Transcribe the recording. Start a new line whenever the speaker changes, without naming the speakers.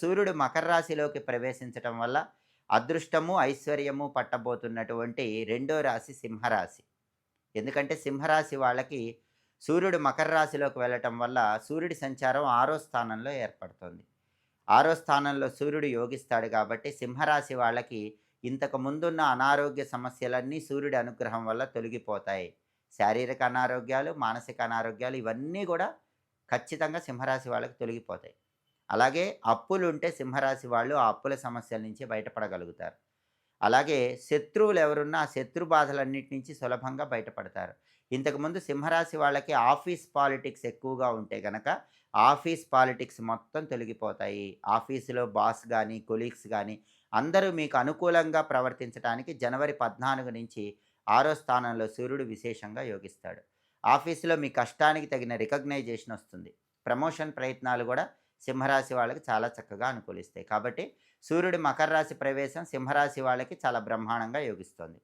సూర్యుడు మకర రాశిలోకి ప్రవేశించటం వల్ల అదృష్టము ఐశ్వర్యము పట్టబోతున్నటువంటి రెండో రాశి సింహరాశి. ఎందుకంటే సింహరాశి వాళ్ళకి సూర్యుడు మకర రాశిలోకి వెళ్ళటం వల్ల సూర్యుడి సంచారం ఆరో స్థానంలో ఏర్పడుతుంది. ఆరో స్థానంలో సూర్యుడు యోగిస్తాడు కాబట్టి సింహరాశి వాళ్ళకి ఇంతకు ముందున్న అనారోగ్య సమస్యలన్నీ సూర్యుడి అనుగ్రహం వల్ల తొలగిపోతాయి. శారీరక అనారోగ్యాలు మానసిక అనారోగ్యాలు ఇవన్నీ కూడా ఖచ్చితంగా సింహరాశి వాళ్ళకి తొలగిపోతాయి. అలాగే అప్పులు ఉంటే సింహరాశి వాళ్ళు ఆ అప్పుల సమస్యల నుంచి బయటపడగలుగుతారు. అలాగే శత్రువులు ఎవరున్నా ఆ శత్రు బాధలన్నిటి నుంచి సులభంగా బయటపడతారు. ఇంతకుముందు సింహరాశి వాళ్ళకి ఆఫీస్ పాలిటిక్స్ ఎక్కువగా ఉంటే కనుక ఆఫీస్ పాలిటిక్స్ మొత్తం తొలగిపోతాయి. ఆఫీసులో బాస్ కానీ కొలీగ్స్ కానీ అందరూ మీకు అనుకూలంగా ప్రవర్తించడానికి జనవరి పద్నాలుగు నుంచి ఆరో స్థానంలో సూర్యుడు విశేషంగా యోగిస్తాడు. ఆఫీసులో మీ కష్టానికి తగిన రికగ్నైజేషన్ వస్తుంది. ప్రమోషన్ ప్రయత్నాలు కూడా సింహరాశి వాళ్ళకి చాలా చక్కగా అనుకూలిస్తాయి. కాబట్టి సూర్యుడి మకర రాశి ప్రవేశం సింహరాశి వాళ్ళకి చాలా బ్రహ్మాండంగా యోగిస్తుంది.